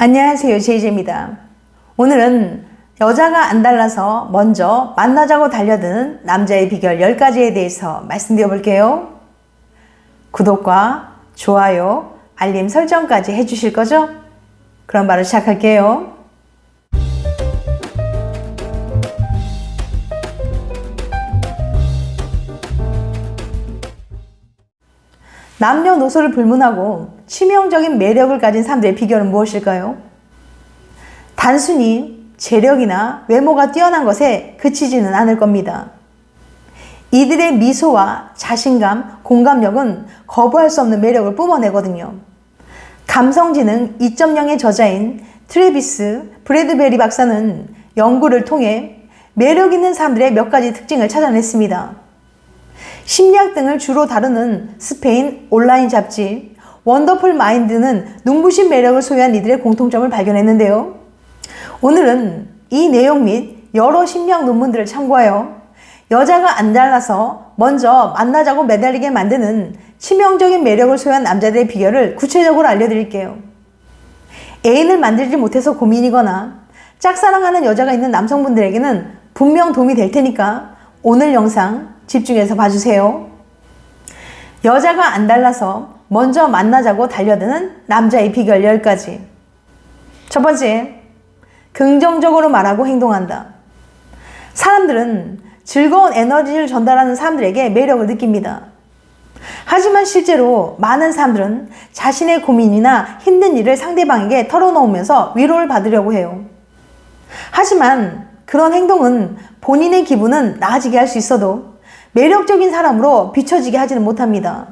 안녕하세요. 제이제입니다. 오늘은 여자가 안 달라서 먼저 만나자고 달려드는 남자의 비결 10가지에 대해서 말씀드려 볼게요. 구독과 좋아요, 알림 설정까지 해주실 거죠? 그럼 바로 시작할게요. 남녀노소를 불문하고 치명적인 매력을 가진 사람들의 비결은 무엇일까요? 단순히 재력이나 외모가 뛰어난 것에 그치지는 않을 겁니다. 이들의 미소와 자신감, 공감력은 거부할 수 없는 매력을 뿜어내거든요. 감성지능 2.0의 저자인 트레비스 브래드베리 박사는 연구를 통해 매력 있는 사람들의 몇 가지 특징을 찾아냈습니다. 심리학 등을 주로 다루는 스페인 온라인 잡지 원더풀 마인드는 눈부신 매력을 소유한 이들의 공통점을 발견했는데요. 오늘은 이 내용 및 여러 심리학 논문들을 참고하여 여자가 안 잘나서 먼저 만나자고 매달리게 만드는 치명적인 매력을 소유한 남자들의 비결을 구체적으로 알려드릴게요. 애인을 만들지 못해서 고민이거나 짝사랑하는 여자가 있는 남성분들에게는 분명 도움이 될 테니까 오늘 영상 집중해서 봐주세요. 여자가 안 달라서 먼저 만나자고 달려드는 남자의 비결 10가지. 첫 번째, 긍정적으로 말하고 행동한다. 사람들은 즐거운 에너지를 전달하는 사람들에게 매력을 느낍니다. 하지만 실제로 많은 사람들은 자신의 고민이나 힘든 일을 상대방에게 털어놓으면서 위로를 받으려고 해요. 하지만 그런 행동은 본인의 기분은 나아지게 할 수 있어도 매력적인 사람으로 비춰지게 하지는 못합니다.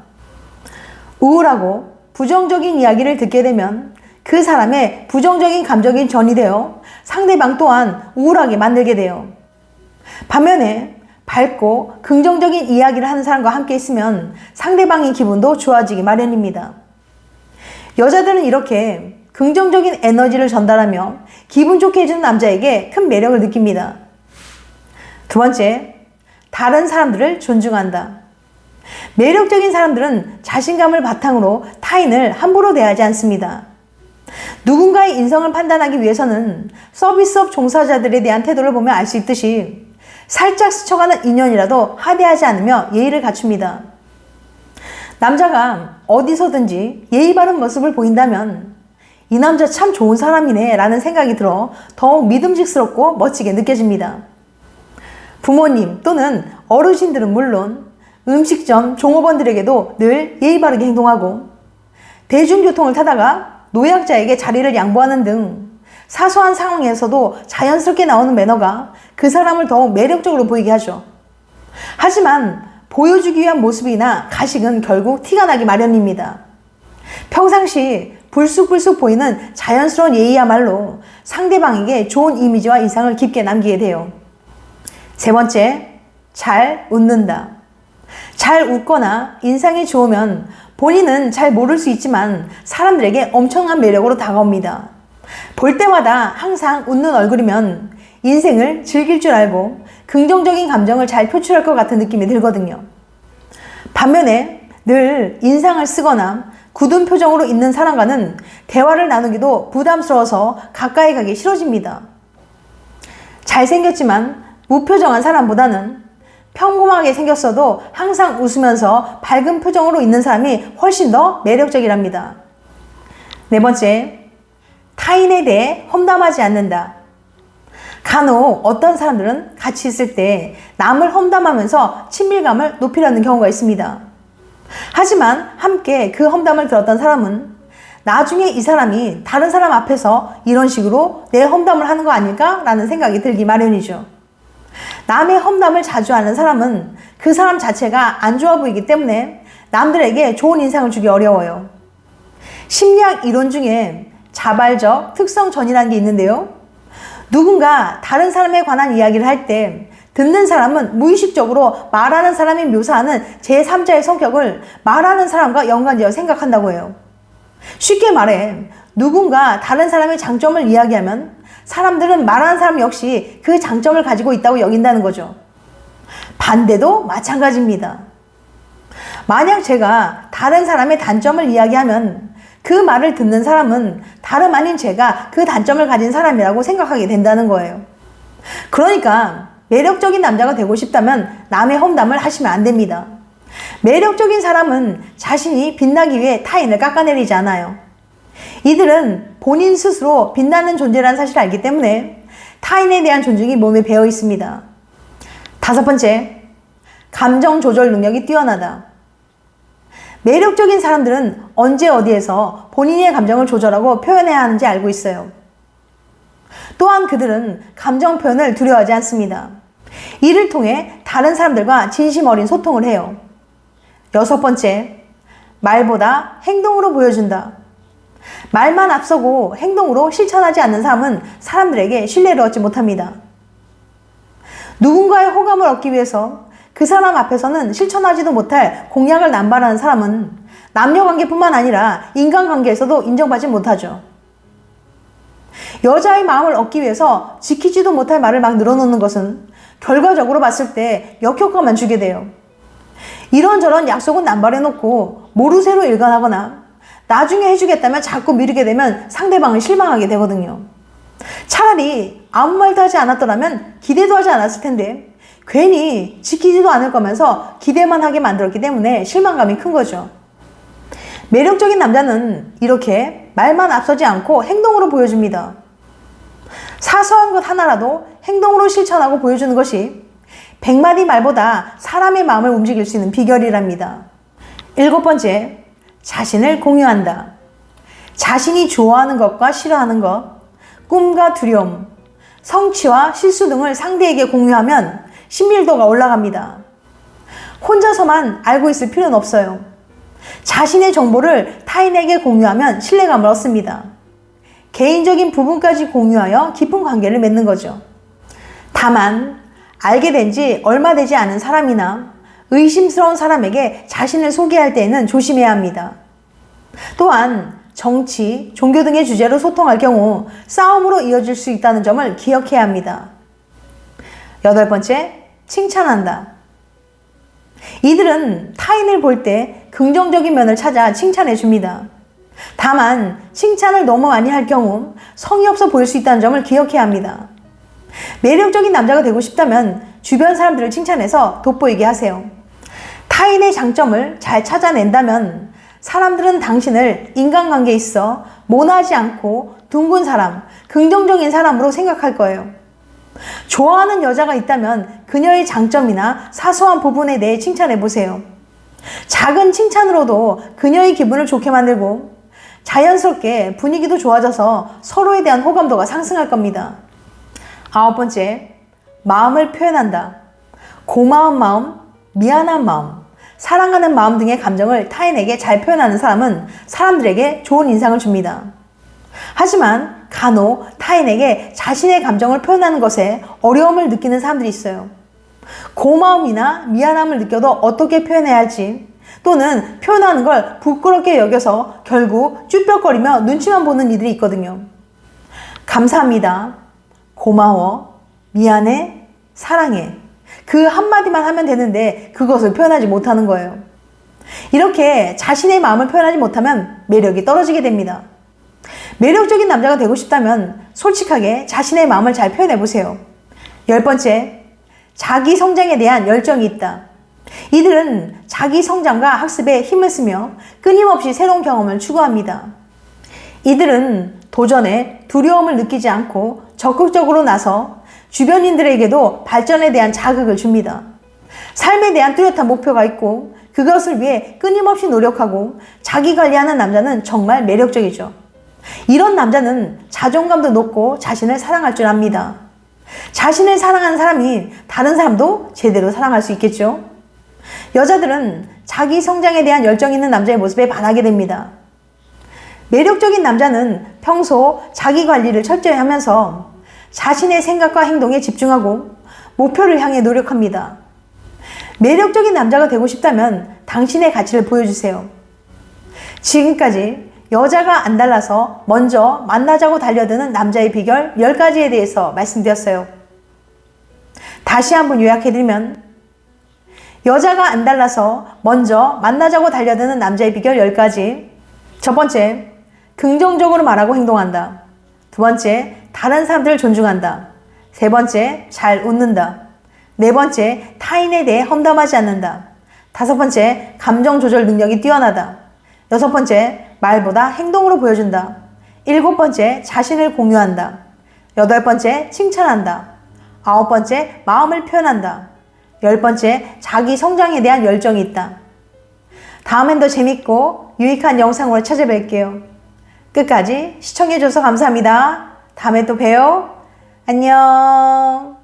우울하고 부정적인 이야기를 듣게 되면 그 사람의 부정적인 감정이 전이 되어 상대방 또한 우울하게 만들게 돼요. 반면에 밝고 긍정적인 이야기를 하는 사람과 함께 있으면 상대방의 기분도 좋아지기 마련입니다. 여자들은 이렇게 긍정적인 에너지를 전달하며 기분 좋게 해주는 남자에게 큰 매력을 느낍니다. 두 번째, 다른 사람들을 존중한다. 매력적인 사람들은 자신감을 바탕으로 타인을 함부로 대하지 않습니다. 누군가의 인성을 판단하기 위해서는 서비스업 종사자들에 대한 태도를 보면 알 수 있듯이 살짝 스쳐가는 인연이라도 하대하지 않으며 예의를 갖춥니다. 남자가 어디서든지 예의 바른 모습을 보인다면 이 남자 참 좋은 사람이네 라는 생각이 들어 더욱 믿음직스럽고 멋지게 느껴집니다. 부모님 또는 어르신들은 물론 음식점 종업원들에게도 늘 예의 바르게 행동하고 대중교통을 타다가 노약자에게 자리를 양보하는 등 사소한 상황에서도 자연스럽게 나오는 매너가 그 사람을 더욱 매력적으로 보이게 하죠. 하지만 보여주기 위한 모습이나 가식은 결국 티가 나기 마련입니다. 평상시 불쑥불쑥 보이는 자연스러운 예의야말로 상대방에게 좋은 이미지와 인상을 깊게 남기게 돼요. 세 번째, 잘 웃는다. 잘 웃거나 인상이 좋으면 본인은 잘 모를 수 있지만 사람들에게 엄청난 매력으로 다가옵니다. 볼 때마다 항상 웃는 얼굴이면 인생을 즐길 줄 알고 긍정적인 감정을 잘 표출할 것 같은 느낌이 들거든요. 반면에 늘 인상을 쓰거나 굳은 표정으로 있는 사람과는 대화를 나누기도 부담스러워서 가까이 가기 싫어집니다. 잘생겼지만 무표정한 사람보다는 평범하게 생겼어도 항상 웃으면서 밝은 표정으로 있는 사람이 훨씬 더 매력적이랍니다. 네 번째, 타인에 대해 험담하지 않는다. 간혹 어떤 사람들은 같이 있을 때 남을 험담하면서 친밀감을 높이려는 경우가 있습니다. 하지만 함께 그 험담을 들었던 사람은 나중에 이 사람이 다른 사람 앞에서 이런 식으로 내 험담을 하는 거 아닐까? 라는 생각이 들기 마련이죠. 남의 험담을 자주 하는 사람은 그 사람 자체가 안 좋아 보이기 때문에 남들에게 좋은 인상을 주기 어려워요. 심리학 이론 중에 자발적 특성 전이라는 게 있는데요. 누군가 다른 사람에 관한 이야기를 할 때 듣는 사람은 무의식적으로 말하는 사람이 묘사하는 제3자의 성격을 말하는 사람과 연관지어 생각한다고 해요. 쉽게 말해, 누군가 다른 사람의 장점을 이야기하면 사람들은 말하는 사람 역시 그 장점을 가지고 있다고 여긴다는 거죠. 반대도 마찬가지입니다. 만약 제가 다른 사람의 단점을 이야기하면 그 말을 듣는 사람은 다름 아닌 제가 그 단점을 가진 사람이라고 생각하게 된다는 거예요. 그러니까 매력적인 남자가 되고 싶다면 남의 험담을 하시면 안 됩니다. 매력적인 사람은 자신이 빛나기 위해 타인을 깎아내리지 않아요. 이들은 본인 스스로 빛나는 존재라는 사실을 알기 때문에 타인에 대한 존중이 몸에 배어 있습니다. 다섯 번째, 감정 조절 능력이 뛰어나다. 매력적인 사람들은 언제 어디에서 본인의 감정을 조절하고 표현해야 하는지 알고 있어요. 또한 그들은 감정 표현을 두려워하지 않습니다. 이를 통해 다른 사람들과 진심 어린 소통을 해요. 여섯 번째, 말보다 행동으로 보여준다. 말만 앞서고 행동으로 실천하지 않는 사람은 사람들에게 신뢰를 얻지 못합니다. 누군가의 호감을 얻기 위해서 그 사람 앞에서는 실천하지도 못할 공약을 남발하는 사람은 남녀 관계뿐만 아니라 인간 관계에서도 인정받지 못하죠. 여자의 마음을 얻기 위해서 지키지도 못할 말을 막 늘어놓는 것은 결과적으로 봤을 때 역효과만 주게 돼요. 이런저런 약속은 남발해놓고 모르쇠로 일관하거나 나중에 해주겠다면 자꾸 미루게 되면 상대방을 실망하게 되거든요. 차라리 아무 말도 하지 않았더라면 기대도 하지 않았을 텐데 괜히 지키지도 않을 거면서 기대만 하게 만들었기 때문에 실망감이 큰 거죠. 매력적인 남자는 이렇게 말만 앞서지 않고 행동으로 보여줍니다. 사소한 것 하나라도 행동으로 실천하고 보여주는 것이 백마디 말보다 사람의 마음을 움직일 수 있는 비결이랍니다. 일곱 번째, 자신을 공유한다. 자신이 좋아하는 것과 싫어하는 것, 꿈과 두려움, 성취와 실수 등을 상대에게 공유하면 신밀도가 올라갑니다. 혼자서만 알고 있을 필요는 없어요. 자신의 정보를 타인에게 공유하면 신뢰감을 얻습니다. 개인적인 부분까지 공유하여 깊은 관계를 맺는 거죠. 다만, 알게 된 지 얼마 되지 않은 사람이나 의심스러운 사람에게 자신을 소개할 때에는 조심해야 합니다. 또한 정치, 종교 등의 주제로 소통할 경우 싸움으로 이어질 수 있다는 점을 기억해야 합니다. 여덟 번째, 칭찬한다. 이들은 타인을 볼 때 긍정적인 면을 찾아 칭찬해 줍니다. 다만, 칭찬을 너무 많이 할 경우 성의 없어 보일 수 있다는 점을 기억해야 합니다. 매력적인 남자가 되고 싶다면 주변 사람들을 칭찬해서 돋보이게 하세요. 타인의 장점을 잘 찾아낸다면 사람들은 당신을 인간관계에 있어 모나지 않고 둥근 사람, 긍정적인 사람으로 생각할 거예요. 좋아하는 여자가 있다면 그녀의 장점이나 사소한 부분에 대해 칭찬해 보세요. 작은 칭찬으로도 그녀의 기분을 좋게 만들고 자연스럽게 분위기도 좋아져서 서로에 대한 호감도가 상승할 겁니다. 아홉 번째, 마음을 표현한다. 고마운 마음, 미안한 마음, 사랑하는 마음 등의 감정을 타인에게 잘 표현하는 사람은 사람들에게 좋은 인상을 줍니다. 하지만 간혹 타인에게 자신의 감정을 표현하는 것에 어려움을 느끼는 사람들이 있어요. 고마움이나 미안함을 느껴도 어떻게 표현해야 할지 또는 표현하는 걸 부끄럽게 여겨서 결국 쭈뼛거리며 눈치만 보는 이들이 있거든요. 감사합니다. 고마워. 미안해. 사랑해. 그 한마디만 하면 되는데 그것을 표현하지 못하는 거예요. 이렇게 자신의 마음을 표현하지 못하면 매력이 떨어지게 됩니다. 매력적인 남자가 되고 싶다면 솔직하게 자신의 마음을 잘 표현해 보세요. 열 번째, 자기 성장에 대한 열정이 있다. 이들은 자기 성장과 학습에 힘을 쓰며 끊임없이 새로운 경험을 추구합니다. 이들은 도전에 두려움을 느끼지 않고 적극적으로 나서 주변인들에게도 발전에 대한 자극을 줍니다. 삶에 대한 뚜렷한 목표가 있고 그것을 위해 끊임없이 노력하고 자기 관리하는 남자는 정말 매력적이죠. 이런 남자는 자존감도 높고 자신을 사랑할 줄 압니다. 자신을 사랑하는 사람이 다른 사람도 제대로 사랑할 수 있겠죠. 여자들은 자기 성장에 대한 열정 있는 남자의 모습에 반하게 됩니다. 매력적인 남자는 평소 자기 관리를 철저히 하면서 자신의 생각과 행동에 집중하고 목표를 향해 노력합니다. 매력적인 남자가 되고 싶다면 당신의 가치를 보여주세요. 지금까지 여자가 안 달라서 먼저 만나자고 달려드는 남자의 비결 10가지에 대해서 말씀드렸어요. 다시 한번 요약해드리면 여자가 안 달라서 먼저 만나자고 달려드는 남자의 비결 10가지 첫 번째, 긍정적으로 말하고 행동한다. 두 번째, 다른 사람들을 존중한다. 세 번째, 잘 웃는다. 네 번째, 타인에 대해 험담하지 않는다. 다섯 번째, 감정 조절 능력이 뛰어나다. 여섯 번째, 말보다 행동으로 보여준다. 일곱 번째, 자신을 공유한다. 여덟 번째, 칭찬한다. 아홉 번째, 마음을 표현한다. 열 번째, 자기 성장에 대한 열정이 있다. 다음엔 더 재밌고 유익한 영상으로 찾아뵐게요. 끝까지 시청해줘서 감사합니다. 다음에 또 봬요. 안녕.